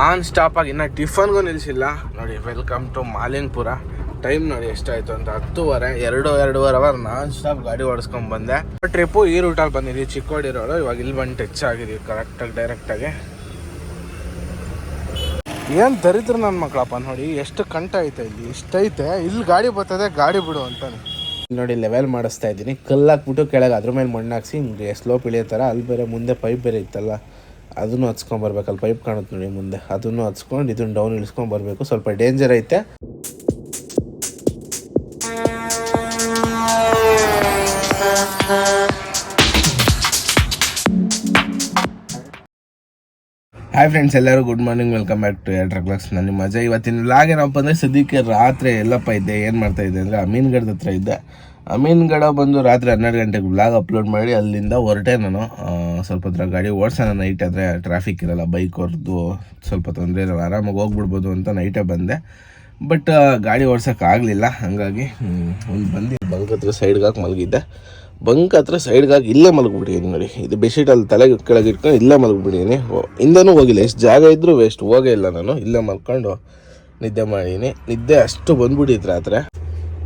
Non stop ಆಗಿ ಇನ್ನ ಟಿಫನ್ಗೂ ನಿಲ್ಲಿಸಿಲ್ಲ ನೋಡಿ ವೆಲ್ಕಮ್ ಟು ಮಾಲಿನ್ಪುರ. ಟೈಮ್ ನೋಡಿ ಎಷ್ಟಾಯ್ತು ಅಂತ ಹತ್ತುವರೆ, ಎರಡು, ಎರಡೂವರೆ ಅವರ್ ನಾನ್ ಸ್ಟಾಪ್ ಗಾಡಿ ಓಡಿಸ್ಕೊಂಡ್ ಬಂದೆ. ಟ್ರಿಪ್ಪು ಈ ರೂಟಲ್ಲಿ ಬಂದಿದ್ದೀವಿ ಚಿಕ್ಕೋಡಿ ರೋಡು ಇವಾಗ ಇಲ್ಲಿ ಬಂದು ಟಚ್ ಆಗಿದ್ದೀವಿ ಕರೆಕ್ಟಾಗಿ ಡೈರೆಕ್ಟಾಗಿ ಏನು ದರಿದ್ರ ನನ್ನ ಮಕ್ಕಳಪ್ಪ ನೋಡಿ, ಎಷ್ಟು ಕಂಟ ಐತೆ ಇಲ್ಲಿ. ಇಷ್ಟೈತೆ. ಇಲ್ಲಿ ಗಾಡಿ ಬರ್ತದೆ, ಗಾಡಿ ಬಿಡು ಅಂತಾನೆ. ನೋಡಿ ಲೆವೆಲ್ ಮಾಡಿಸ್ತಾ ಇದ್ದೀನಿ. ಕಲ್ಲಾಕ್ಬಿಟ್ಟು ಕೆಳಗೆ ಅದ್ರ ಮೇಲೆ ಮಣ್ಣು ಹಾಕ್ಸಿ, ಹಿಂಗೆ ಸ್ಲೋಪ್ ಇಳಿಯೋ ಥರ, ಅಲ್ಲಿ ಬೇರೆ ಮುಂದೆ ಪೈಪ್ ಬೇರೆ ಇತ್ತಲ್ಲ. ಅದನ್ನು ಹಚ್ಕೊಂಡ್ ಬರ್ಬೇಕು ಅಲ್ಲಿ ಪೈಪ್ ಕಾಣುತ್ತೆ ನೋಡಿ ಮುಂದೆ. ಅದನ್ನು ಹಚ್ಕೊಂಡು ಇದನ್ನು ಡೌನ್ ಇಳಿಸ್ಕೊಂಡ್ ಬರಬೇಕು. ಸ್ವಲ್ಪ ಡೇಂಜರ್ ಐತೆ. ಹಾಯ್ ಫ್ರೆಂಡ್ಸ್ ಎಲ್ಲರೂ good morning welcome back to ಎರಡು ಬ್ಲಾಗ್ಸ್ ನನ್ನ ನಿಮ್ಮ ಮಜಾ ಇವತ್ತಿನ ಲಾಗ್ ಏನಪ್ಪ ಅಂದರೆ ಸದ್ಯಕ್ಕೆ ರಾತ್ರಿ ಎಲ್ಲಪ್ಪ ಇದ್ದೆ. ಏನು ಮಾಡ್ತಾ ಇದ್ದೆ ಅಂದರೆ ಅಮೀನ್ಗಢದ ಹತ್ರ ಇದ್ದೆ. ಅಮೀನ್ಗಢ ಬಂದು ರಾತ್ರಿ ಹನ್ನೆರಡು ಗಂಟೆಗೆ ಬ್ಲಾಗ್ ಅಪ್ಲೋಡ್ ಮಾಡಿ ಅಲ್ಲಿಂದ ಹೊರಟೆ ನಾನು. ಸ್ವಲ್ಪ ಹತ್ರ ಗಾಡಿ ಓಡಿಸೋಣ ನೈಟ್ ಆದರೆ ಟ್ರಾಫಿಕ್ ಇರಲ್ಲ ಬೈಕ್ ಹೊರದು ಸ್ವಲ್ಪ ತೊಂದರೆ ಇರಲ್ಲ, ಆರಾಮಾಗಿ ಹೋಗ್ಬಿಡ್ಬೋದು ಅಂತ ನೈಟೇ ಬಂದೆ. ಬಟ್ ಗಾಡಿ ಓಡ್ಸೋಕ್ಕಾಗಲಿಲ್ಲ ಹಾಗಾಗಿ ಒಂದು ಬಂದು ಬಂಕ್ ಹತ್ರ ಸೈಡ್ಗೆ ಹಾಕಿ ಮಲಗಿದ್ದೆ. ಬಂಕ್ ಹತ್ರ ಸೈಡ್ಗಾಗಿ ಇಲ್ಲೇ ಮಲಗಿಬಿಟ್ಟಿದ್ದೀನಿ ನೋಡಿ. ಇದು ಬೆಡ್ಶೀಟಲ್ಲಿ ತಲೆ ಕೆಳಗೆ ಇಟ್ಕೊಂಡು ಇಲ್ಲೇ ಮಲಗಿಬಿಟ್ಟಿದ್ದೀನಿ ಹಿಂದನೂ ಹೋಗಿಲ್ಲ. ಎಷ್ಟು ಜಾಗ ಇದ್ದರೂ ವೇಸ್ಟ್ ಹೋಗೇ ಇಲ್ಲ ನಾನು. ಇಲ್ಲೇ ಮಲ್ಕೊಂಡು ನಿದ್ದೆ ಮಾಡಿದ್ದೀನಿ ನಿದ್ದೆ ಅಷ್ಟು ಬಂದ್ಬಿಟ್ಟಿತ್ತು ರಾತ್ರಿ.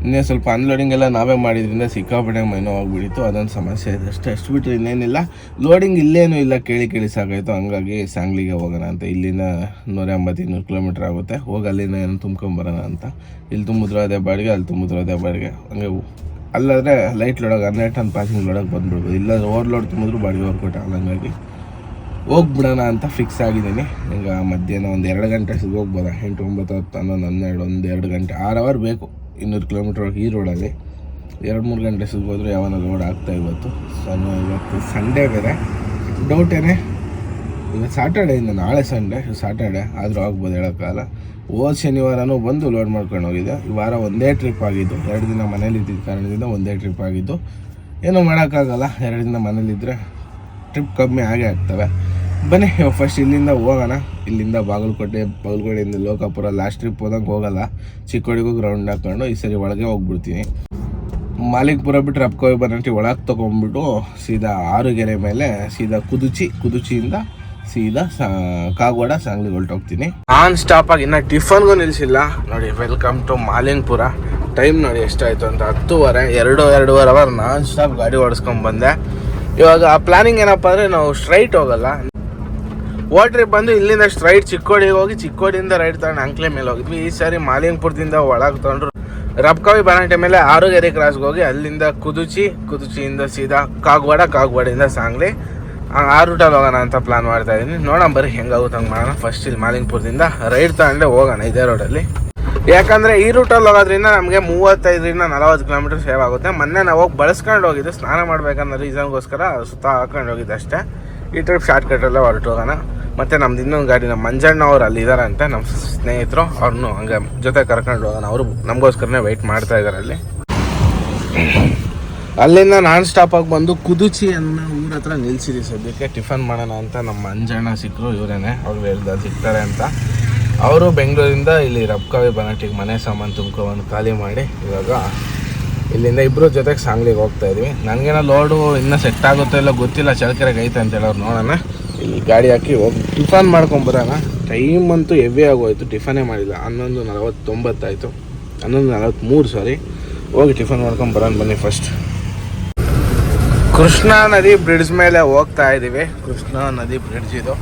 ಇನ್ನೇ ಸ್ವಲ್ಪ ಅನ್ಲೋಡಿಂಗ್ ಎಲ್ಲ ನಾವೇ ಮಾಡಿದ್ರಿಂದ ಸಿಕ್ಕಾಪಟ್ಟೆ ಮೈನೋ ಆಗಿಬಿಡಿತ್ತು ಅದೊಂದು ಸಮಸ್ಯೆ ಇದೆ ಅಷ್ಟೇ. ಅಷ್ಟು ಬಿಟ್ಟರೆ ಇನ್ನೇನಿಲ್ಲ. ಲೋಡಿಂಗ್ ಇಲ್ಲೇನೂ ಇಲ್ಲ. ಕೇಳಿ ಕೇಳಿ ಸಾಕಾಯಿತು. ಹಂಗಾಗಿ ಸಾಂಗ್ಲಿಗೆ ಹೋಗೋಣ ಅಂತ. ಇಲ್ಲಿನ ನೂರ ಎಂಬತ್ತು ಇನ್ನೂರು ಕಿಲೋಮೀಟ್ರ್ ಆಗುತ್ತೆ. ಹೋಗಿ ಅಲ್ಲಿನ ಏನು ತುಂಬ್ಕೊಂಬರೋಣ ಅಂತ. ಇಲ್ಲಿ ತುಂಬಿದ್ರು ಅದೇ ಬಾಡಿಗೆ, ಅಲ್ಲಿ ತುಂಬಿದ್ರು ಅದೇ ಬಾಡಿಗೆ. ಹಂಗೆ ಅಲ್ಲಾದರೆ ಲೈಟ್ ಲೋಡೋಕೆ ಹನ್ನೆರಡು ಟನ್ ಪಾಸಿಂಗ್ ಲೋಡೋಕೆ ಬಂದ್ಬಿಡ್ಬೋದು. ಇಲ್ಲ ಓವರ್ಲೋಡ್ ತುಂಬಿದ್ರು ಬಾಡಿಗೆ ಹೊರ್ಕೊಟ್ಟೆ ಹಂಗಾಗಿ ಹೋಗ್ಬಿಡೋಣ ಅಂತ ಫಿಕ್ಸ್ ಆಗಿದ್ದೀನಿ. ಈಗ ಮಧ್ಯಾಹ್ನ ಒಂದು ಎರಡು ಗಂಟೆ ಸಿಗೋಗ್ಬೋದ ಎಂಟು, ಒಂಬತ್ತು, ಹತ್ತು, ಹನ್ನೊಂದು, ಹನ್ನೆರಡು, ಒಂದು ಎರಡು ಗಂಟೆ, ಆರು ಅವರ್ ಬೇಕು. ಇನ್ನೂರು ಕಿಲೋಮೀಟರ್ ಈ ರೋಡಲ್ಲಿ. ಎರಡು ಮೂರು ಗಂಟೆ ಸಿಗ್ಬೋದ್ರೆ ಯಾವನ ರೋಡ್ ಆಗ್ತಾ ಇವತ್ತು. ಸಣ್ಣ ಇವತ್ತು ಸಂಡೇ ಬೇರೆ. ಡೌಟೇನೆ ಇವತ್ತು ಸಾಟರ್ಡೆಯಿಂದ ನಾಳೆ ಸಂಡೇ ಸಾಟರ್ಡೆ ಆದರೂ ಆಗ್ಬೋದು ಹೇಳೋಕ್ಕಾಗಲ್ಲ ಹೋದ ಶನಿವಾರನೂ ಬಂದು ಲೋಡ್ ಮಾಡ್ಕೊಂಡು ಹೋಗಿದ್ದೆ ಈ ವಾರ ಒಂದೇ ಟ್ರಿಪ್ ಆಗಿದ್ದು. ಎರಡು ದಿನ ಮನೇಲಿ ಇದ್ದಿದ್ದ ಕಾರಣದಿಂದ ಒಂದೇ ಟ್ರಿಪ್ ಆಗಿದ್ದು. ಏನೂ ಮಾಡೋಕ್ಕಾಗಲ್ಲ. ಎರಡು ದಿನ ಮನೇಲಿದ್ದರೆ ಟ್ರಿಪ್ ಕಮ್ಮಿ ಆಗೇ ಆಗ್ತವೆ. ಬನ್ನಿ ಫಸ್ಟ್ ಇಲ್ಲಿಂದ ಹೋಗೋಣ. ಇಲ್ಲಿಂದ ಬಾಗಲಕೋಟೆ ಬಾಗಲಕೋಟೆಯಿಂದ ಲೋಕಾಪುರ ಲಾಸ್ಟ್ ಟ್ರಿಪ್ ಹೋದಂಗೆ ಹೋಗಲ್ಲ. ಚಿಕ್ಕೋಡಿಗೂ ಗ್ರೌಂಡ್ ಹಾಕೊಂಡು ಈ ಸರಿ ಒಳಗೆ ಹೋಗ್ಬಿಡ್ತೀನಿ. ಮಾಲಿಕ್ಪುರ ಬಿಟ್ಟರೆ ರಪ್ಕೋಯ್ ಬನ್ನಟ್ಟಿ ಒಳಗೆ ತೊಗೊಂಡ್ಬಿಟ್ಟು ಸೀದಾ ಆರುಗೆರೆ ಮೇಲೆ ಸೀದಾ ಕುದುಚಿ, ಕುದುಚಿಯಿಂದ ಸೀದಾ ಸಾ, ಕಾಗವಾಡ ಸಾಂಗ್ಲಿ ಹೊರಟೋಗ್ತೀನಿ ಆನ್ ಸ್ಟಾಪ್ ಆಗಿ ಇನ್ನ ಟಿಫನ್ಗೂ ನಿಲ್ಲಿಸಿಲ್ಲ ನೋಡಿ ವೆಲ್ಕಮ್ ಟು ಮಾಲಿಂಗ್ಪುರ ಟೈಮ್ ನೋಡಿ ಎಷ್ಟಾಯಿತು ಅಂತ ಹತ್ತುವರೆ, ಎರಡು, ಎರಡೂವರೆ ಅವರ್ ನಾನ್ ಸ್ಟಾಪ್ ಗಾಡಿ ಓಡಿಸ್ಕೊಂಡು ಬಂದೆ ಇವಾಗ ಪ್ಲಾನಿಂಗ್ ಏನಪ್ಪ ಅಂದರೆ ನಾವು ಸ್ಟ್ರೈಟ್ ಹೋಗಲ್ಲ. ಟ್ರಿಪ್ ಬಂದು ಇಲ್ಲಿಂದ ಸ್ಟ್ರೈಟ್ ಚಿಕ್ಕೋಡಿಗೆ ಹೋಗಿ ಚಿಕ್ಕೋಡಿಯಿಂದ ರೈಟ್ ತಗೊಂಡು ಅಂಕ್ಲೆ ಮೇಲೆ ಹೋಗಿದ್ವಿ. ಈ ಸಾರಿ ಮಾಲಿಂಗ್ಪುರದಿಂದ ಒಳಗೆ ತಗೊಂಡ್ರು. ರಬ್ಕಾವಿ ಬರಾಟೆ ಮೇಲೆ ಆರುಗೆರೆ ಕ್ರಾಸ್ಗೆ ಹೋಗಿ ಅಲ್ಲಿಂದ ಕುದುಚಿ, ಕುದುಚಿಯಿಂದ ಸೀದಾ ಕಾಗವಾಡ, ಕಾಗವಾಡಿಂದ ಸಾಂಗ್ಲಿ. ಆ ರೂಟಲ್ಲಿ ಹೋಗೋಣ ಅಂತ ಪ್ಲಾನ್ ಮಾಡ್ತಾ ಇದ್ದೀನಿ. ನೋಡೋಣ ಬರ್ರಿ ಹೆಂಗಾಗುತ್ತೆ ಹಂಗೆ ಮಾಡೋಣ. ಫಸ್ಟ್ ಇಲ್ಲಿ ಮಾಲಿಂಗ್ಪುರದಿಂದ ರೈಡ್ ತಗೊಂಡೆ ಹೋಗೋಣ ಇದೇ ರೋಡಲ್ಲಿ ಯಾಕಂದರೆ ಈ ರೂಟಲ್ಲಿ ಹೋಗೋದ್ರಿಂದ ನಮಗೆ ಮೂವತ್ತೈದರಿಂದ ನಲವತ್ತು ಕಿಲೋಮೀಟರ್ ಸೇವ್ ಆಗುತ್ತೆ. ಮೊನ್ನೆ ನಾವು ಹೋಗಿ ಬಳಸ್ಕೊಂಡು ಹೋಗಿದ್ದು, ಸ್ನಾನ ಮಾಡಬೇಕನ್ನೋ ರೀಸನ್ಗೋಸ್ಕರ ಸುತ್ತ ಹಾಕೊಂಡು ಹೋಗಿದ್ದೆ ಅಷ್ಟೇ. ಈ ಟ್ರಿಪ್ ಶಾರ್ಟ್ಕಟ್ಟಲ್ಲೇ ಹೊರಟು ಹೋಗೋಣ. ಮತ್ತು ನಮ್ದು ಇನ್ನೊಂದು ಗಾಡಿ, ನಮ್ಮ ಮಂಜಣ್ಣ ಅವ್ರು ಅಲ್ಲಿ ಅಂತ ನಮ್ಮ ಸ್ನೇಹಿತರು ಅವ್ರನ್ನೂ ಹಂಗೆ ಜೊತೆ ಕರ್ಕೊಂಡು ಹೋಗೋಣ. ಅವರು ನಮಗೋಸ್ಕರನೇ ವೆಯ್ಟ್ ಮಾಡ್ತಾ ಇದ್ದಾರೆ ಅಲ್ಲಿ. ಅಲ್ಲಿಂದ ನಾನ್ ಸ್ಟಾಪ್ ಆಗಿ ಬಂದು ಕುದುಚಿ ಅನ್ನೋ ಊರ ಹತ್ರ ನಿಲ್ಸಿದ್ವಿ. ಸದ್ಯಕ್ಕೆ ಟಿಫನ್ ಮಾಡೋಣ ಅಂತ ನಮ್ಮ ಅಂಜಣ್ಣ ಸಿಕ್ಕರು ಇವರೇನೆ. ಅವ್ರು ಹೇಳ್ದ ಸಿಗ್ತಾರೆ ಅಂತ. ಅವರು ಬೆಂಗಳೂರಿಂದ ಇಲ್ಲಿ ರಬ್ಕಾವಿ ಬನಾಟಿಗೆ ಮನೆ ಸಾಮಾನು ತುಂಬ್ಕೊಂಡು ಖಾಲಿ ಮಾಡಿ ಇವಾಗ ಇಲ್ಲಿಂದ ಇಬ್ಬರು ಜೊತೆಗೆ ಸಾಂಗ್ಲಿಗೆ ಹೋಗ್ತಾ ಇದ್ವಿ. ನನಗೇನೋ ಲೋಡು ಇನ್ನೂ ಸೆಟ್ ಆಗುತ್ತೋ ಇಲ್ಲ ಗೊತ್ತಿಲ್ಲ ಚಳಕೆರೆಗೆ ಐತೆ ಅಂತ ಹೇಳೋರು ನೋಡೋಣ. ಇಲ್ಲಿ ಗಾಡಿ ಹಾಕಿ ಹೋಗಿ ಟಿಫನ್ ಮಾಡ್ಕೊಂಬರೋಣ ಟೈಮ್ ಅಂತೂ ಹೆವಿ ಆಗೋಯ್ತು. ಟಿಫನೇ ಮಾಡಿಲ್ಲ. ಹನ್ನೊಂದು ನಲವತ್ತೊಂಬತ್ತಾಯಿತು ಹನ್ನೊಂದು ನಲವತ್ತ್ಮೂರು ಸಾರಿ ಹೋಗಿ ಟಿಫನ್ ಮಾಡ್ಕೊಂಡು ಬರೋಣ ಬನ್ನಿ ಫಸ್ಟ್ ಕೃಷ್ಣಾ ನದಿ ಬ್ರಿಡ್ಜ್ ಮೇಲೆ ಹೋಗ್ತಾ ಇದ್ದೀವಿ ಕೃಷ್ಣಾ ನದಿ ಬ್ರಿಡ್ಜ್ ಇದು.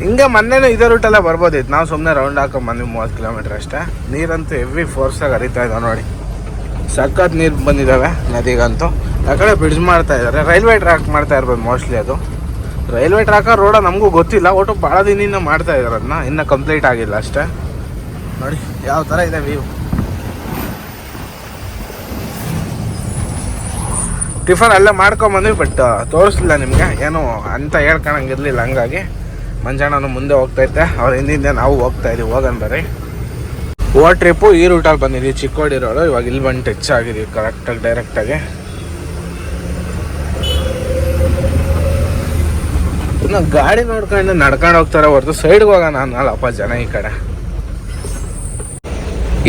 ಹಿಂಗೆ ಮೊನ್ನೆನೂ ಇದೇ ರೂಟೆಲ್ಲ ಬರ್ಬೋದಿತ್ತು. ನಾವು ಸುಮ್ಮನೆ ರೌಂಡ್ ಹಾಕೊಂಡು ಬಂದ್ವಿ ಮೂವತ್ತು ಕಿಲೋಮೀಟ್ರ್ ಅಷ್ಟೇ. ನೀರಂತೂ ಹೆವಿ ಫೋರ್ಸಾಗಿ ಹರಿತಾ ಇದ್ದಾವೆ ನೋಡಿ. ಸಖತ್ ನೀರು ಬಂದಿದ್ದಾವೆ ನದಿಗಂತೂ. ಆ ಬ್ರಿಡ್ಜ್ ಮಾಡ್ತಾ ಇದ್ದಾರೆ ರೈಲ್ವೆ ಟ್ರ್ಯಾಕ್ ಮಾಡ್ತಾ ಇರ್ಬೋದು ಮೋಸ್ಟ್ಲಿ ಅದು. ರೈಲ್ವೆ ಟ್ರ್ಯಾಕ ರೋಡ ನಮಗೂ ಗೊತ್ತಿಲ್ಲ, ಒಟ್ಟು ಭಾಳ ದಿನದಿಂದ ಮಾಡ್ತಾ ಇದ್ದಾರೆ ಅದನ್ನ ಇನ್ನೂ ಕಂಪ್ಲೀಟ್ ಆಗಿಲ್ಲ ಅಷ್ಟೇ. ನೋಡಿ, ಯಾವ ಥರ ಇದೆ ವ್ಯೂ ಟಿಫನ್ ಅಲ್ಲೇ ಮಾಡ್ಕೊಂಬಂದ್ವಿ ಬಟ್ ತೋರಿಸ್ಲಿಲ್ಲ ನಿಮಗೆ. ಏನು ಅಂತ ಹೇಳ್ಕೊಳಂಗಿರ್ಲಿಲ್ಲ, ಹಂಗಾಗಿ ಮಂಜಾಣನು ಮುಂದೆ ಹೋಗ್ತೈತೆ ಅವ್ರ ಹಿಂದಿಂದ ನಾವು ಹೋಗ್ತಾ ಇದೀವಿ, ಹೋಗನ್ ಬರ್ರಿ. ಓ ಟ್ರಿಪ್ಪು ಈ ರೂಟಲ್ಲಿ ಬಂದಿದ್ದೀವಿ ಚಿಕ್ಕೋಡಿರೋರು. ಇವಾಗ ಇಲ್ಲಿ ಬಂದು ಟಚ್ ಆಗಿದ್ದೀವಿ ಕರೆಕ್ಟಾಗಿ ಡೈರೆಕ್ಟಾಗಿ ಇನ್ನು ಗಾಡಿ ನೋಡ್ಕೊಂಡು ನಡ್ಕೊಂಡು ಹೋಗ್ತಾರೆ ಹೊರತು ಸೈಡ್ಗೆ ಹೋಗೋಣ ಅನ್ನಲ್ಲಪ್ಪ ಜನ ಈ ಕಡೆ.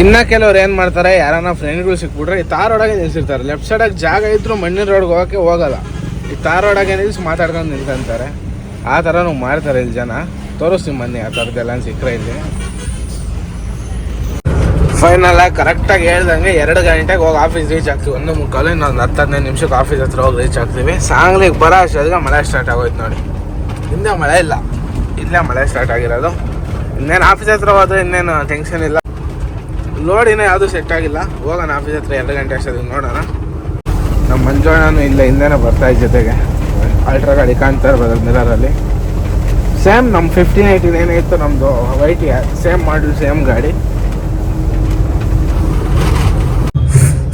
ಇನ್ನ ಕೆಲವ್ರು ಏನು ಮಾಡ್ತಾರೆ, ಯಾರನ್ನ ಫ್ರೆಂಡ್ಗಳು ಸಿಕ್ಬಿಟ್ರೆ ಈ ತಾರ್ ಒಳಗೆ ನಿಲ್ಸಿರ್ತಾರೆ. ಲೆಫ್ಟ್ ಸೈಡಾಗಿ ಜಾಗ ಇದ್ರು ಮಣ್ಣಿನ ರೋಡ್ಗೆ ಹೋಗೋಕ್ಕೆ ಹೋಗಲ್ಲ. ಈ ತಾರ್ ರೋಡಾಗೆ ನಿಲ್ಸಿ ಮಾತಾಡ್ಕೊಂಡು ನಿಲ್ಕೊಂತಾರೆ ಆ ಥರನೂ ಮಾಡ್ತಾರೆ ಇಲ್ಲಿ ಜನ. ತೋರಿಸ್ತೀನಿ ಬನ್ನಿ ಆ ಥರದ್ದೆಲ್ಲ ಸಿಕ್ಕರೆ ಇಲ್ಲಿ. ಫೈನಲ್ ಆಗಿ ಕರೆಕ್ಟಾಗಿ ಹೇಳ್ದಂಗೆ ಎರಡು ಗಂಟೆಗೆ ಹೋಗಿ ಆಫೀಸ್ ರೀಚ್ ಆಗ್ತೀವಿ. ಒಂದು ಮುಕ್ಕಾಲು, ಇನ್ನೊಂದು ಹತ್ತು ಹದಿನೈದು ನಿಮಿಷಕ್ಕೆ ಆಫೀಸ್ ಹತ್ರ ಹೋಗಿ ರೀಚ್ ಆಗ್ತೀವಿ. ಸಾಂಗ್ಲಿಗೆ ಬರೋ ಅಷ್ಟೊತ್ತಿಗೆ ಮಳೆ ಸ್ಟಾರ್ಟ್ ಆಗೋಯ್ತು ನೋಡಿ. ಹಿಂದೆ ಮಳೆ ಇಲ್ಲ. ಇಲ್ಲೇ ಮಳೆ ಸ್ಟಾರ್ಟ್ ಆಗಿರೋದು. ಇನ್ನೇನು ಆಫೀಸ್ ಹತ್ರ ಹೋದ್ರೆ ಇನ್ನೇನು ಟೆನ್ಷನ್ ಇಲ್ಲ. ಲೋಡ್ ಇನ್ನೂ ಯಾವುದು ಸೆಟ್ ಆಗಿಲ್ಲ. ಹೋಗೋಣ ಆಫೀಸ್ ಹತ್ರ ಎರಡು ಗಂಟೆ ಅಷ್ಟೊತ್ತಿಗೆ ನೋಡೋಣ. ನಮ್ಮ ಮಂಜುಣ್ಣನು ಇಲ್ಲ ಹಿಂದೆನೇ ಬರ್ತಾ ಇದ್ದ ಜೊತೆಗೆ. ಅಲ್ಟ್ರಾ ಗಾಡಿ ಕಾಣ್ತಾ ಇರ್ಬೋದು ಮಿರರಲ್ಲಿ. ಸೇಮ್ ನಮ್ಮ ಫಿಫ್ಟೀನ್ ಏಯ್ಟೀನ್ ಏನಿತ್ತು ನಮ್ಮದು ವೈಟ್ ಸೇಮ್ ಮಾಡಲ್ ಸೇಮ್ ಗಾಡಿ.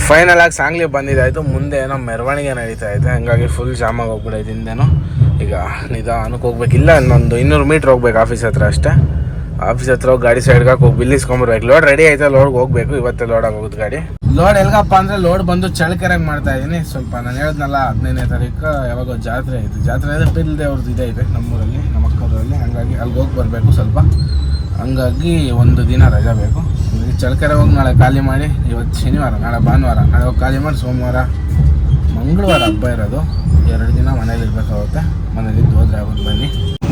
ಫೈನಲ್ ಆಗಿ ಸಾಂಗ್ಲಿ ಬಂದಿದ್ದಾಯಿತು ಮುಂದೆ ಏನೋ ಮೆರವಣಿಗೆ ನಡೀತಾ ಇದೆ. ಹಂಗಾಗಿ ಫುಲ್ ಜಾಮಾಗಿ ಹೋಗ್ಬಿಡೈತೆ ಹಿಂದೆನೋ. ಈಗ ನಿಧಾನಕ್ಕೆ ಹೋಗ್ಬೇಕಿಲ್ಲ, ಇನ್ನೊಂದು ಇನ್ನೂರು ಮೀಟ್ರ್ ಹೋಗ್ಬೇಕು ಆಫೀಸ್ ಹತ್ರ ಅಷ್ಟೇ. ಆಫೀಸ್ ಹತ್ರ ಹೋಗಿ ಗಾಡಿ ಸೈಡ್ಗೆ ಹೋಗಿ ಬಿಲ್ ಇಸ್ಕೊಂಬರ್ಬೇಕು ಲೋಡ್ ರೆಡಿ ಆಯ್ತಾ? ಲೋಡ್ಗೆ ಹೋಗ್ಬೇಕು. ಇವತ್ತೇ ಲೋಡ್ ಆಗೋದು ಗಾಡಿ. ಲೋಡ್ ಎಲ್ಗಪ್ಪ ಅಂದ್ರೆ ಲೋಡ್ ಬಂದು ಚಳಕೆರೆಗೆ ಮಾಡ್ತಾ ಇದೀನಿ. ಸ್ವಲ್ಪ ನಾನು ಹೇಳಿದ್ನಲ್ಲ ಹದಿನೈದನೇ ತಾರೀಕು, ಯಾವಾಗ ಜಾತ್ರೆ ಐತೆ ಜಾತ್ರೆ ಇದೆ ಪಿಲ್ ದೇವ್ರದ್ದು ಇದೆ ಇದೆ ನಮ್ಮೂರಲ್ಲಿ, ನಮ್ಮ ಅಕ್ಕೂರಲ್ಲಿ. ಹಂಗಾಗಿ ಅಲ್ಲಿಗೆ ಹೋಗಿ ಬರಬೇಕು ಸ್ವಲ್ಪ. ಹಂಗಾಗಿ ಒಂದು ದಿನ ರಜಾ ಬೇಕು. ಚಳಕೆರೆ ಹೋಗಿ ನಾಳೆ ಖಾಲಿ ಮಾಡಿ, ಇವತ್ತು ಶನಿವಾರ, ನಾಳೆ ಭಾನುವಾರ. ನಾಳೆ ಹೋಗಿ ಖಾಲಿ ಮಾಡಿ ಸೋಮವಾರ, ಮಂಗಳವಾರ ಹಬ್ಬ ಇರೋದು. ಎರಡು ದಿನ ಮನೇಲಿ ಇರ್ಬೇಕಾಗುತ್ತೆ. ಮನೇಲಿ ಹೋದ್ರೆ ಆಗುತ್ತೆ ಬನ್ನಿ.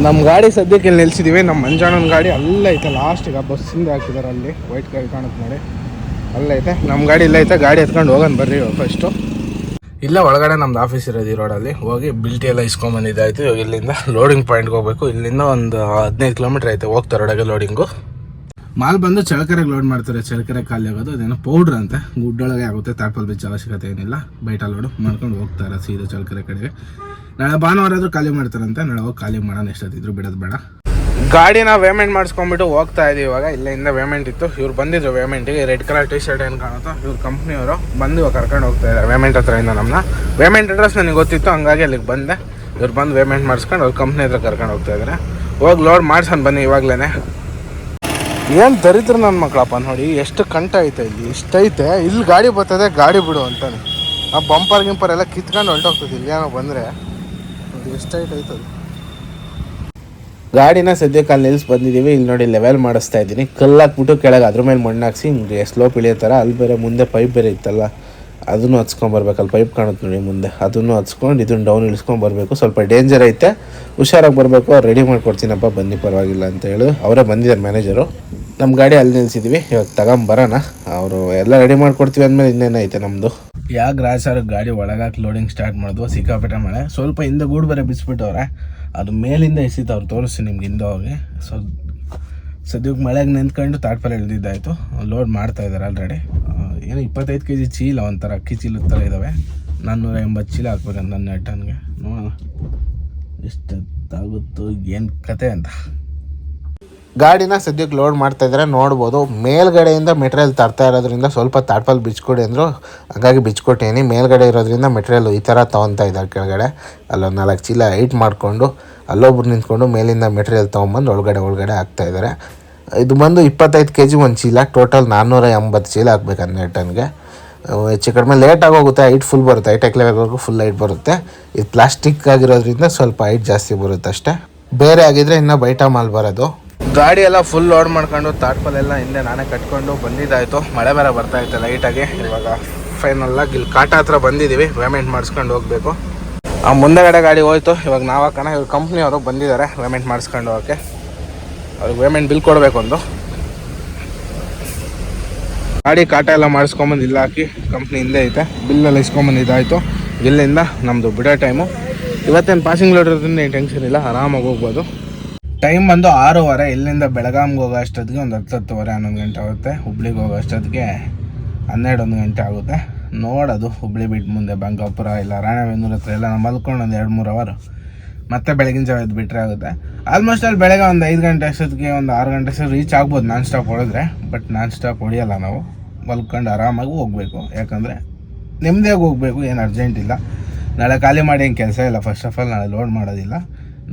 ನಮ್ಮ ಗಾಡಿ ಸದ್ಯಕ್ಕೆ ಇಲ್ಲಿ ನಿಲ್ಸಿದ್ದೀವಿ ನಮ್ಮ ಮಂಜಾಣನ ಗಾಡಿ ಅಲ್ಲೈತೆ ಲಾಸ್ಟಿಗೆ ಬಸ್ಸಿಂದ ಹಾಕಿದ್ದಾರೆ ಅಲ್ಲಿ. ವೈಟ್ ಗಾಡಿ ಕಾಣುತ್ತೆ ನೋಡಿ. ಅಲ್ಲೈತೆ ನಮ್ಮ ಗಾಡಿ ಇಲ್ಲೈತೆ ಗಾಡಿ ಎತ್ಕೊಂಡು ಹೋಗೋಣ ಬರ್ರಿ ಫಸ್ಟು ಇಲ್ಲ ಒಳಗಡೆ ನಮ್ದು ಆಫೀಸ್ ಇರೋದು ಈ ರೋಡಲ್ಲಿ ಹೋಗಿ ಬಿಲ್ಟಿ ಎಲ್ಲ ಇಸ್ಕೊಂಬಂದಿದ್ದಾಯ್ತು ಇವಾಗ ಇಲ್ಲಿಂದ ಲೋಡಿಂಗ್ ಪಾಯಿಂಟ್ಗೆ ಹೋಗ್ಬೇಕು. ಇಲ್ಲಿಂದ ಒಂದು ಹದಿನೈದು ಕಿಲೋಮೀಟ್ರ್ ಐತೆ. ಹೋಗ್ತಾರೆ ರೋಡಾಗೆ ಲೋಡಿಂಗು ಮಾಲ್ ಬಂದು ಚಳಕರೆಗೆ ಲೋಡ್ ಮಾಡ್ತಾರೆ. ಚಳಕರೆ ಖಾಲಿ ಆಗೋದು, ಅದೇನೋ ಪೌಡ್ರ್ ಅಂತೆ. ಗುಡ್ಡೊಳಗೆ ಆಗುತ್ತೆ ತಾಟ್ಪಲ್ ಬಿಚ್ಚ ಅವಶ್ಯಕತೆ ಏನಿಲ್ಲ. ಬೈಟ ಲೋಡ್ ಮಾಡ್ಕೊಂಡು ಹೋಗ್ತಾರೆ ಸೀದಾ ಚಳಕರೆ ಕಡೆಗೆ. ನಾಳೆ ಭಾನುವಾರ ಆದರೂ ಖಾಲಿ ಮಾಡ್ತಾರಂತೆ. ನಾಳೆ ಹೋಗಿ ಖಾಲಿ ಮಾಡೋಣ, ಎಷ್ಟೊತ್ತಿದ್ರು ಬಿಡೋದು ಬೇಡ. ಗಾಡಿನ ಪೇಮೆಂಟ್ ಮಾಡಿಸ್ಕೊಂಡ್ಬಿಟ್ಟು ಹೋಗ್ತಾ ಇದ್ದೀವಿ ಇವಾಗ. ಇಲ್ಲಿಂದ ಪೇಮೆಂಟ್ ಇತ್ತು. ಇವ್ರು ಬಂದಿದ್ರು ಪೇಮೆಂಟಿಗೆ ರೆಡ್ ಕಲರ್ ಟಿ ಶರ್ಟ್ ಏನು ಕಾಣುತ್ತೋ, ಇವ್ರ ಕಂಪ್ನಿಯವರು ಬಂದು ಇವಾಗ ಕರ್ಕೊಂಡು ಹೋಗ್ತಾ ಇದ್ದಾರೆ ಪೇಮೆಂಟ್ ಇಂದ ನಮ್ಮನ್ನ ಪೇಮೆಂಟ್ ಅಡ್ರೆಸ್ ನನಗೆ ಗೊತ್ತಿತ್ತು, ಹಂಗಾಗಿ ಅಲ್ಲಿಗೆ ಬಂದೆ. ಇವ್ರು ಬಂದು ಪೇಮೆಂಟ್ ಮಾಡಿಸ್ಕೊಂಡು ಅವ್ರ ಕಂಪ್ನಿ ಹತ್ರ ಕರ್ಕೊಂಡು ಹೋಗ್ತಾ ಇದ್ದಾರೆ ಹೋಗಿ ಲೋಡ್ ಮಾಡ್ಸೋಣ ಬನ್ನಿ ಇವಾಗಲೇ ಏನು ದರಿದ್ರ ನನ್ನ ಮಕ್ಕಳಪ್ಪ ನೋಡಿ, ಎಷ್ಟು ಕಂಟ ಐತೆ ಇಲ್ಲಿ. ಇಷ್ಟೈತೆ. ಇಲ್ಲಿ ಗಾಡಿ ಬರ್ತದೆ, ಗಾಡಿ ಬಿಡು ಅಂತಾನೆ. ಆ ಬಂಪರ್, ಗಿಂಪರ್ ಎಲ್ಲ ಕಿತ್ಕೊಂಡು ಹೊರಟೋಗ್ತದೆ ಇಲ್ಲಿ ಏನೋ ಬಂದರೆ. ನೋಡಿ ಎಷ್ಟೈಟ್ ಐತದು ಗಾಡಿನ ಸದ್ಯಕ್ಕೆ ಅಲ್ಲಿ ನಿಲ್ಸಿ ಬಂದಿದ್ದೀವಿ. ಇಲ್ಲಿ ನೋಡಿ ಲೆವೆಲ್ ಮಾಡಿಸ್ತಾ ಇದ್ದೀನಿ. ಕಲ್ಲಾಕ್ಬಿಟ್ಟು ಕೆಳಗೆ ಅದ್ರ ಮೇಲೆ ಮಣ್ಣು ಹಾಕ್ಸಿ, ಹಿಂಗೆ ಸ್ಲೋಪ್ ಇಳಿಯೋ ಥರ, ಅಲ್ಲಿ ಬೇರೆ ಮುಂದೆ ಪೈಪ್ ಬೇರೆ ಇತ್ತಲ್ಲ. ಅದನ್ನು ಹಚ್ಕೊಂಬರ್ಬೇಕು ಅಲ್ಲಿ ಪೈಪ್ ಕಾಣುತ್ತೆ ನೋಡಿ ಮುಂದೆ. ಅದನ್ನು ಹಚ್ಕೊಂಡು ಇದನ್ನು ಡೌನ್ ಇಳಿಸ್ಕೊಂಬರ್ಬೇಕು ಸ್ವಲ್ಪ ಡೇಂಜರ್ ಐತೆ. ಹುಷಾರಾಗಿ ಬರಬೇಕು. ರೆಡಿ ಮಾಡ್ಕೊಡ್ತೀನಪ್ಪ. ಬನ್ನಿ ಪರವಾಗಿಲ್ಲ ಅಂತ ಹೇಳಿ. ಅವರೇ ಬಂದಿದ್ದಾರೆ ಮ್ಯಾನೇಜರು ನಮ್ಮ ಗಾಡಿ ಅಲ್ಲಿ ನಿಲ್ಸಿದ್ವಿ. ಇವಾಗ ತಗೊಂಬರೋಣ. ಅವರು ಎಲ್ಲ ರೆಡಿ ಮಾಡ್ಕೊಡ್ತೀವಿ ಅಂದಮೇಲೆ ಇನ್ನೇನೈತೆ ನಮ್ಮದು ಯಾವ ಗ್ರಾಚಾರ ಗಾಡಿ ಒಳಗಾಕಿ ಲೋಡಿಂಗ್ ಸ್ಟಾರ್ಟ್ ಮಾಡಿದ್ವು ಸಿಕ್ಕಾಪೇಟೆ ಮಳೆ. ಸ್ವಲ್ಪ ಹಿಂದೆ ಗೂಡು ಬೇರೆ ಬಿಸ್ಬಿಟ್ಟವ್ರೆ. ಅದು ಮೇಲಿಂದ ಎಸಿತು ಅವ್ರು ತೋರಿಸ್ತೀನಿ ನಿಮ್ಗೆ ಹಿಂದೆ ಹೋಗಿ. ಸೊ ಸದ್ಯಕ್ಕೆ ಮಳೆಗೆ ನಿಂತ್ಕೊಂಡು ತಾಟ್ಪಲ್ಲಿ ಇಳಿದಿದ್ದಾಯಿತು. ಲೋಡ್ ಮಾಡ್ತಾ ಇದ್ದಾರೆ ಆಲ್ರೆಡಿ ಏನು ಇಪ್ಪತ್ತೈದು ಕೆ ಜಿ ಚೀಲ ಒಂಥರ ಅಕ್ಕಿ ಚೀಲದ ಥರ ಇದ್ದಾವೆ ನಾನ್ನೂರ ಎಂಬತ್ತು ಚೀಲ ಹಾಕ್ಬೇಕಂತ ನನ್ನ ಟನ್ಗೆ ನೋಡೋಣ. ಎಷ್ಟಾಗುತ್ತೋ ಏನು ಕತೆ ಅಂತ. ಗಾಡಿನ ಸದ್ಯಕ್ಕೆ ಲೋಡ್ ಮಾಡ್ತಾ ಇದ್ದಾರೆ ನೋಡ್ಬೋದು. ಮೇಲ್ಗಡೆಯಿಂದ ಮೆಟೀರಿಯಲ್ ತರ್ತಾ ಇರೋದ್ರಿಂದ ಸ್ವಲ್ಪ ತಾಟ್ಪಲ್ಲಿ ಬಿಚ್ಕೊಡಿ ಅಂದರು. ಹಾಗಾಗಿ ಬಿಚ್ಕೊಟ್ಟೇನಿ. ಮೇಲ್ಗಡೆ ಇರೋದ್ರಿಂದ ಮೆಟೀರಿಯಲ್ ಈ ಥರ ತೊಗೊತಾ ಇದ್ದಾರೆ ಕೆಳಗಡೆ. ಅಲ್ಲೊಂದು ನಾಲ್ಕು ಚೀಲ ಹೈಟ್ ಮಾಡಿಕೊಂಡು, ಅಲ್ಲೊಬ್ರು ನಿಂತ್ಕೊಂಡು ಮೇಲಿಂದ ಮೆಟೀರಿಯಲ್ ತೊಗೊಂಬಂದು ಒಳಗಡೆ ಒಳಗಡೆ ಹಾಕ್ತಾ ಇದ್ದಾರೆ. ಇದು ಬಂದು ಇಪ್ಪತ್ತೈದು ಕೆ ಜಿ ಒಂದು ಚೀಲ ಟೋಟಲ್ ನಾನ್ನೂರ ಎಂಬತ್ತು ಚೀಲ ಹಾಕ್ಬೇಕು ಹನ್ನೆರಡು ಟನ್ಗೆ. ಹೆಚ್ಚು ಕಡಿಮೆ ಲೇಟ್ ಆಗೋಗುತ್ತೆ ಹೈಟ್ ಫುಲ್ ಬರುತ್ತೆ ಹೈಟ್ ಲೆವೆಲ್ವರೆಗೂ ಫುಲ್ ಹೈಟ್ ಬರುತ್ತೆ. ಇದು ಪ್ಲಾಸ್ಟಿಕ್ ಆಗಿರೋದ್ರಿಂದ ಸ್ವಲ್ಪ ಹೈಟ್ ಜಾಸ್ತಿ ಬರುತ್ತೆ ಅಷ್ಟೇ. ಬೇರೆ ಆಗಿದ್ರೆ ಇನ್ನು ಬೈಟಾ ಮಾಲ್ ಬರೋದು. ಗಾಡಿ ಎಲ್ಲ ಫುಲ್ ಲೋಡ್ ಮಾಡ್ಕೊಂಡು, ತಾಟ್ಪಲ್ ಎಲ್ಲ ಹಿಂದೆ ನಾನೇ ಕಟ್ಕೊಂಡು ಬಂದಿದ್ದಾಯಿತು. ಮಳೆ ಬೇರೆ ಬರ್ತಾ ಇತ್ತು ಲೈಟಾಗಿ ಇವಾಗ ಫೈನಲ್ ಆಗಿ ಇಲ್ಲಿ ಕಾಟ ಹತ್ರ ಬಂದಿದ್ದೀವಿ ಪೇಮೆಂಟ್ ಮಾಡಿಸ್ಕೊಂಡು ಹೋಗಬೇಕು. ಆ, ಮುಂದೆಗಡೆ ಗಾಡಿ ಹೋಯ್ತು. ಇವಾಗ ನಾವು ಹಾಕೋಣ ಇವ್ರ ಕಂಪ್ನಿಯವರು ಬಂದಿದ್ದಾರೆ ಪೇಮೆಂಟ್ ಮಾಡಿಸ್ಕೊಂಡು ಹೋಗೋಕ್ಕೆ. ಅವ್ರಿಗೆ ಪೇಮೆಂಟ್ ಬಿಲ್ ಕೊಡಬೇಕು ಒಂದು ಗಾಡಿ ಕಾಟ ಎಲ್ಲ ಮಾಡಿಸ್ಕೊಂಬಂದು ಇಲ್ಲ ಹಾಕಿ ಕಂಪ್ನಿ ಹಿಂದೆ ಐತೆ. ಬಿಲ್ಲೆಲ್ಲ ಇಸ್ಕೊಂಬಂದು ಇದಾಯಿತು. ಇಲ್ಲಿಂದ ನಮ್ಮದು ಬಿಡೋ ಟೈಮು ಇವತ್ತೇನು ಪಾಸಿಂಗ್ ಲೋಡ್ ಇರೋದ್ರಿಂದ ಏನು ಟೆನ್ಷನ್ ಇಲ್ಲ, ಆರಾಮಾಗಿ ಹೋಗ್ಬೋದು. ಟೈಮ್ ಬಂದು ಆರೂವರೆ, ಇಲ್ಲಿಂದ ಬೆಳಗಾಮ್ಗೆ ಹೋಗೋ ಅಷ್ಟೊತ್ತಿಗೆ ಒಂದು ಹತ್ತು ಹತ್ತುವರೆ, ಹನ್ನೊಂದು ಗಂಟೆ ಆಗುತ್ತೆ. ಹುಬ್ಳಿಗೆ ಹೋಗೋ ಅಷ್ಟೊತ್ತಿಗೆ ಹನ್ನೆರಡು, ಒಂದು ಗಂಟೆ ಆಗುತ್ತೆ. ನೋಡೋದು ಹುಬ್ಳಿ ಬಿಟ್ಟು ಮುಂದೆ ಬಂಗಾಪುರ ಇಲ್ಲ ರಾಣೆಬೆನ್ನೂರು ಹತ್ರ ಎಲ್ಲ ಮಲ್ಕೊಂಡು ಒಂದು ಎರಡು, ಮೂರು ಅವರ್ ಮತ್ತೆ ಬೆಳಗಿನ ಜಾವ ಎದ್ದು ಬಿಟ್ಟರೆ ಆಗುತ್ತೆ. ಆಲ್ಮೋಸ್ಟ್ ಅಲ್ಲಿ ಬೆಳಗ್ಗೆ ಒಂದು ಐದು ಗಂಟೆ ಅಷ್ಟೊತ್ತಿಗೆ ಒಂದು ಆರು ಗಂಟೆ ಅಷ್ಟೊತ್ತು ರೀಚ್ ಆಗ್ಬೋದು ನಾನ್ ಸ್ಟಾಪ್ ಹೊಡೆದ್ರೆ ಬಟ್ ನಾನ್ ಸ್ಟಾಪ್ ಹೊಡಿಯಲ್ಲ ನಾವು. ಮಲ್ಕೊಂಡು ಆರಾಮಾಗಿ ಹೋಗಬೇಕು. ಯಾಕಂದರೆ ನೆಮ್ಮದಿಯಾಗಿ ಹೋಗಬೇಕು, ಏನು ಅರ್ಜೆಂಟ್ ಇಲ್ಲ. ನಾಳೆ ಖಾಲಿ ಮಾಡಿ ಏನು ಕೆಲಸ ಇಲ್ಲ. ಫಸ್ಟ್ ಆಫ್ ಆಲ್ ನಾಳೆ ಲೋಡ್ ಮಾಡೋದಿಲ್ಲ.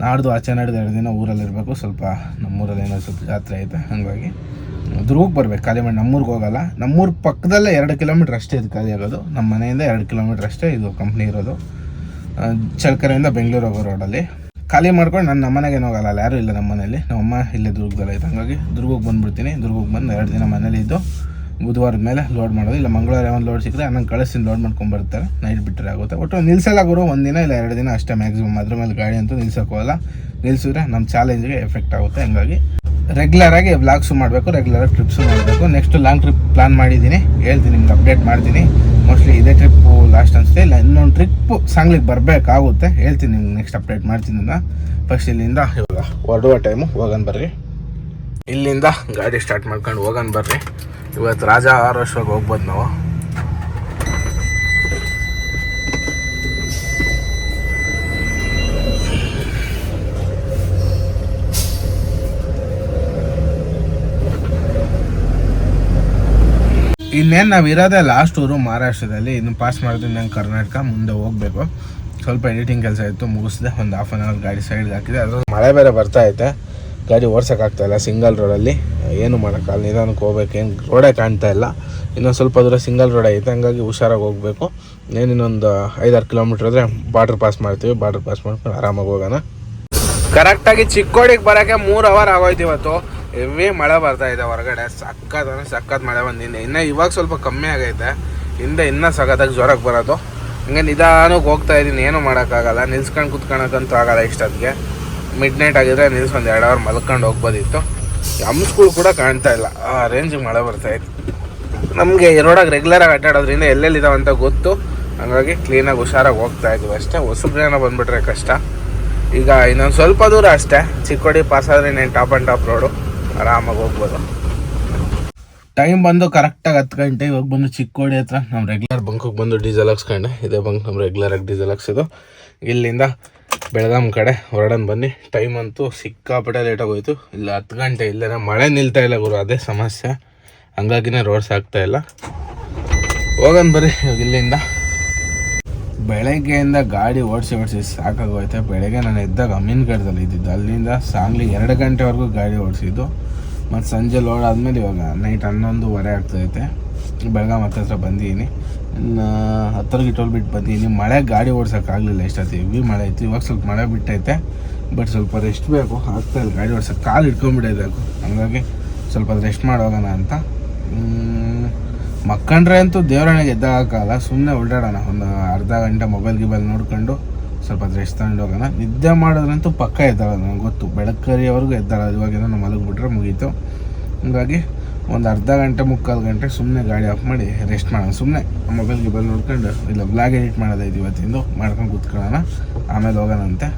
ನಾಡ್ದು ಆಚೆ ನಾಡ್ದು ಎರಡು ದಿನ ಊರಲ್ಲಿ ಇರಬೇಕು. ಸ್ವಲ್ಪ ನಮ್ಮೂರಲ್ಲಿ ಏನೋ ಸ್ವಲ್ಪ ಜಾತ್ರೆ ಐತೆ, ಹಾಗಾಗಿ ದುರ್ಗಕ್ಕೆ ಬರ್ಬೇಕು. ಖಾಲಿ ಮಾಡಿ ನಮ್ಮೂರಿಗೆ ಹೋಗಲ್ಲ. ನಮ್ಮೂರ ಪಕ್ಕದಲ್ಲೇ ಎರಡು ಕಿಲೋಮೀಟ್ರ್ ಅಷ್ಟೇ ಇದು ಖಾಲಿ ಆಗೋದು. ನಮ್ಮ ಮನೆಯಿಂದ ಎರಡು ಕಿಲೋಮೀಟ್ರ್ ಅಷ್ಟೇ ಇದು ಕಂಪ್ನಿ ಇರೋದು. ಆ, ಚಳ್ಳಕೆರೆಯಿಂದ ಬೆಂಗಳೂರು ಹೋಗೋ ರೋಡಲ್ಲಿ. ಖಾಲಿ ಮಾಡ್ಕೊಂಡು ನಾನು ನಮ್ಮ ಮನೆಗೆ ಹೋಗಲ್ಲ ಅಲ್ಲಿ ಯಾರೂ ಇಲ್ಲ ನಮ್ಮ ಮನೇಲಿ ನಮ್ಮಮ್ಮ ಇಲ್ಲೇ ದುರ್ಗದಲ್ಲಿ ಐತೆ ಹಂಗಾಗಿ ದುರ್ಗಕ್ಕೆ ಬಂದುಬಿಡ್ತೀನಿ. ದುರ್ಗಕ್ಕೆ ಬಂದು ಎರಡು ದಿನ ಮನೇಲಿ ಇದ್ದು ಬುಧವಾರದ ಮೇಲೆ ಲೋಡ್ ಮಾಡೋದು. ಇಲ್ಲ ಮಂಗಳವಾರ ಒಂದು ಲೋಡ್ ಸಿಕ್ಕರೆ ನಂಗೆ ಕಳಿಸ್ತೀನಿ ಲೋಡ್ ಮಾಡ್ಕೊಂಡು ಬರ್ತಾರೆ. ನೈಟ್ ಬಿಟ್ಟರೆ ಆಗುತ್ತೆ. ಒಟ್ಟು ನಿಲ್ಸಲ್ಲ ಗುರು ಒಂದಿನ ಇಲ್ಲ ಎರಡು ದಿನ ಅಷ್ಟೇ ಮ್ಯಾಕ್ಸಿಮಮ್ ಅದ್ರ ಮೇಲೆ ಗಾಡಿ ಅಂತೂ ನಿಲ್ಸಕ್ಕೆ ಹೋಗಲ್ಲ. ನಿಲ್ಸಿದ್ರೆ ನಮ್ಮ ಚಾಲೆಂಜ್ಗೆ ಎಫೆಕ್ಟ್ ಆಗುತ್ತೆ. ಹಂಗಾಗಿ ರೆಗ್ಯುಲರ್ ಆಗಿ ವ್ಲಾಗ್ಸು ಮಾಡಬೇಕು ರೆಗ್ಯುಲರ್ ಟ್ರಿಪ್ಸು ಮಾಡಬೇಕು. ನೆಕ್ಸ್ಟ್ ಲಾಂಗ್ ಟ್ರಿಪ್ ಪ್ಲಾನ್ ಮಾಡಿದ್ದೀನಿ. ಹೇಳ್ತೀನಿ, ನಿಮ್ಗೆ ಅಪ್ಡೇಟ್ ಮಾಡ್ತೀನಿ. ಮೋಸ್ಟ್ಲಿ ಇದೇ ಟ್ರಿಪ್ಪು ಲಾಸ್ಟ್ ಅನಿಸುತ್ತೆ. ಇಲ್ಲ, ಇನ್ನೊಂದು ಟ್ರಿಪ್ಪು ಸಾಂಗ್ಲಿಗೆ ಬರಬೇಕಾಗುತ್ತೆ. ಹೇಳ್ತೀನಿ ನಿಮ್ಗೆ ನೆಕ್ಸ್ಟ್ ಅಪ್ಡೇಟ್ ಮಾಡ್ತೀನಿ ನಾನು ಫಸ್ಟ್ ಇಲ್ಲಿಂದ, ಇವಾಗ ಹೊರಡುವ ಟೈಮು ಹೋಗೋಣ ಬರ್ರಿ. ಇಲ್ಲಿಂದ ಗಾಡಿ ಸ್ಟಾರ್ಟ್ ಮಾಡ್ಕೊಂಡು ಹೋಗೋಣ ಬರ್ರಿ. ಇವತ್ತು ರಾಜ ಆರೋಶ್ವಾಗಿ ಹೋಗ್ಬೋದು ನಾವು. ಇನ್ನೇನು ನಾವು ಇರೋದೇ ಲಾಸ್ಟ್ ಊರು ಮಹಾರಾಷ್ಟ್ರದಲ್ಲಿ. ಇನ್ನು ಪಾಸ್ ಮಾಡಿದ್ರೆ ನಂಗೆ ಕರ್ನಾಟಕ ಮುಂದೆ ಹೋಗಬೇಕು. ಸ್ವಲ್ಪ ಎಡಿಟಿಂಗ್ ಕೆಲಸ ಇತ್ತು, ಮುಗಿಸಿದೆ. ಒಂದು ಹಾಫ್ ಆನ್ ಅವರ್ ಗಾಡಿ ಸೈಡ್ಗೆ ಹಾಕಿದೆ. ಅದ್ರ ಮಳೆ ಬೇರೆ ಬರ್ತಾ ಐತೆ. ಗಾಡಿ ಇಲ್ಲ. ಸಿಂಗಲ್ ರೋಡಲ್ಲಿ ಏನು ಮಾಡೋಕ್ಕಲ್ಲ ನಿಧಾನಕ್ಕೆ ಹೋಗ್ಬೇಕು. ಏನು ರೋಡೇ ಕಾಣ್ತಾ ಇಲ್ಲ. ಇನ್ನೊಂದು ಸ್ವಲ್ಪ ದೂರ ಸಿಂಗಲ್ ರೋಡ್ ಐತೆ. ಹಂಗಾಗಿ ಹುಷಾರಾಗಿ ಹೋಗಬೇಕು. ಏನು ಇನ್ನೊಂದು ಐದಾರು ಕಿಲೋಮೀಟ್ರ್ ಆದರೆ ಬಾರ್ಡ್ರ್ ಪಾಸ್ ಮಾಡ್ತೀವಿ. ಬಾರ್ಡ್ರ್ ಪಾಸ್ ಮಾಡ್ಕೊಂಡು ಆರಾಮಾಗಿ ಹೋಗೋಣ. ಕರೆಕ್ಟಾಗಿ ಚಿಕ್ಕೋಡಿಗೆ ಬರೋಕ್ಕೆ ಮೂರು ಅವರ್ ಆಗೋಯ್ತು ಇವತ್ತು. ಹೆವಿ ಮಳೆ ಬರ್ತಾ ಇದೆ ಹೊರಗಡೆ. ಸಕ್ಕತ್ ಅಂದ್ರೆ ಸಕ್ಕತ್ ಮಳೆ ಬಂದಿದೆ. ಇನ್ನ ಇವಾಗ ಸ್ವಲ್ಪ ಕಮ್ಮಿ ಆಗೈತೆ. ಹಿಂದೆ ಇನ್ನೂ ಸಖತ್ತಾಗಿ ಜ್ವರಕ್ಕೆ ಬರೋದು. ಹಂಗೆ ನಿಧಾನಕ್ಕೆ ಹೋಗ್ತಾ ಇದ್ದೀನಿ ಏನೂ ಮಾಡೋಕ್ಕಾಗಲ್ಲ. ನಿಲ್ಸ್ಕೊಂಡು ಕುತ್ಕೊಳಕ್ಕಂತೂ ಆಗಲ್ಲ ಇಷ್ಟೊತ್ತಿಗೆ. ಮಿಡ್ ನೈಟ್ ಆಗಿದ್ರೆ ನಿಲ್ಸ್ಕೊಂಡು ಎರಡು ಅವರ್ ಮಲ್ಕೊಂಡು ಹೋಗ್ಬೋದಿತ್ತು. ಹಂಸ್ಗಳು ಕೂಡ ಕಾಣ್ತಾ ಇಲ್ಲ. ಆ ರೇಂಜಿಗೆ ಮಳೆ ಬರ್ತಾ ಇತ್ತು ನಮಗೆ ರೋಡಾಗಿ ರೆಗ್ಯುಲರಾಗಿ ಅಡ್ಡಾಡೋದ್ರಿಂದ ಅಂತ ಗೊತ್ತು. ಹಂಗಾಗಿ ಕ್ಲೀನಾಗಿ ಹುಷಾರಾಗಿ ಹೋಗ್ತಾ ಇದ್ವಿ ಅಷ್ಟೇ. ಹೊಸಬ್ರೇನೋ ಬಂದುಬಿಟ್ರೆ ಕಷ್ಟ. ಈಗ ಇನ್ನೊಂದು ಸ್ವಲ್ಪ ದೂರ ಅಷ್ಟೇ. ಚಿಕ್ಕೋಡಿ ಪಾಸ್ ಆದರೆ ಇನ್ನೇನು ಟಾಪ್ ಆ್ಯಂಡ್ ಟಾಪ್ ರೋಡು ಆರಾಮಾಗಿ ಹೋಗ್ಬೋದು. ಟೈಮ್ ಬಂದು ಕರೆಕ್ಟಾಗಿ ಹತ್ತು ಗಂಟೆ, ಇವಾಗ ಬಂದು ಚಿಕ್ಕೋಡಿ ಹತ್ರ ನಮ್ಮ ರೆಗ್ಯುಲರ್ ಬಂಕಿಗೆ ಬಂದು ಡೀಸೆಲ್ ಹಾಕ್ಸ್ಕೊಂಡೆ. ಇದೇ ಬಂಕ್ ನಮ್ಮ ರೆಗ್ಯುಲರಾಗಿ ಡೀಸೆಲ್ ಹಾಕ್ಸೋದು ಇಲ್ಲಿಂದ ಬೆಳಗಾಂ ಕಡೆ ಹೊರಡನ್ ಬನ್ನಿ. ಟೈಮ್ ಅಂತೂ ಸಿಕ್ಕಾಪಟ್ಟೆ ಲೇಟಾಗಿ ಹೋಯ್ತು. ಇಲ್ಲ ಹತ್ತು ಗಂಟೆ ಇಲ್ಲೇ ಮಳೆ ನಿಲ್ತಾ ಇಲ್ಲ ಗುರು, ಅದೇ ಸಮಸ್ಯೆ. ಹಂಗಾಗಿನೇ ರೋಡ್ಸ್ ಆಗ್ತಾ ಇಲ್ಲ. ಹೋಗೋಣ ಬರ್ರಿ ಇಲ್ಲಿಂದ. ಬೆಳಗ್ಗೆಯಿಂದ ಗಾಡಿ ಓಡಿಸಿ ಓಡಿಸಿ ಸಾಕಾಗೋಯ್ತೆ. ಬೆಳಗ್ಗೆ ನಾನು ಎದ್ದಾಗ ಅಮೀನ್ಗಢದಲ್ಲಿ ಇದ್ದಿದ್ದು. ಅಲ್ಲಿಂದ ಸಾಂಗ್ಲಿ ಎರಡು ಗಂಟೆವರೆಗೂ ಗಾಡಿ ಓಡಿಸಿದ್ದು. ಮತ್ತು ಸಂಜೆ ಲೋಡ್ ಆದಮೇಲೆ ಇವಾಗ ನೈಟ್ ಹನ್ನೊಂದುವರೆ ಆಗ್ತೈತೆ. ಬೆಳಗಾಂ ಹತ್ತಿರ ಬಂದಿದ್ದೀನಿ. ಹತ್ತರ ಗಿಟ್ಟೋಲ್ ಬಿಟ್ಟು ಬಂದಿದ್ದೀನಿ. ಮಳೆ ಗಾಡಿ ಓಡ್ಸೋಕ್ಕಾಗಲಿಲ್ಲ ಇಷ್ಟೊತ್ತು ಹೆವಿ ಮಳೆ ಇತ್ತು. ಇವಾಗ ಸ್ವಲ್ಪ ಮಳೆ ಬಿಟ್ಟೈತೆ. ಬಟ್ ಸ್ವಲ್ಪ ರೆಸ್ಟ್ ಬೇಕು. ಆಗ್ತಾ ಇಲ್ಲ. ಗಾಡಿ ಓಡಿಸೋಕೆ ಕಾಲು ಇಟ್ಕೊಂಡ್ಬಿಟ್ಟೈತೆ ಹಂಗಾಗಿ ಸ್ವಲ್ಪ ರೆಸ್ಟ್ ಮಾಡೋಗೋಣ ಅಂತ. ಮಕ್ಕಂಡ್ರೆ ಅಂತೂ ದೇವರಣೆಗೆ ಎದ್ದಾಗಲ್ಲ ಸುಮ್ಮನೆ ಓಡಾಡೋಣ ಒಂದು ಅರ್ಧ ಗಂಟೆ ಮೊಬೈಲ್ ಗಿಬೈಲ್ ನೋಡ್ಕೊಂಡು ಸ್ವಲ್ಪ ರೆಸ್ಟ್ ತಗೊಂಡು ಹೋಗೋಣ. ನಿದ್ದೆ ಮಾಡೋದ್ರಂತೂ ಪಕ್ಕ ಎದ್ದಾಳೋದು ನನಗೆ ಗೊತ್ತು. ಬೆಳಕರಿಯವರೆಗೂ ಎದ್ದಾಳೋದು ಇವಾಗ ನಾವು ಮಲಗಿಬಿಟ್ರೆ ಮುಗೀತು. ಹಂಗಾಗಿ ಒಂದು ಅರ್ಧ ಗಂಟೆ, ಮುಕ್ಕಾಲು ಗಂಟೆ ಸುಮ್ಮನೆ ಗಾಡಿ ಆಫ್ ಮಾಡಿ ರೆಸ್ಟ್ ಮಾಡೋಣ. ಸುಮ್ಮನೆ ಮೊಬೈಲ್ ಗಿಬೈಲ್ ನೋಡ್ಕೊಂಡು, ಇಲ್ಲ ಬ್ಲಾಗ್ ಎಡಿಟ್ ಮಾಡೋದೈತೆ ಇವತ್ತಿಂದು? ಮಾಡ್ಕೊಂಡು ಕೂತ್ಕೊಳ್ಳೋಣ. ಆಮೇಲೆ ಹೋಗೋಣಂತೆ.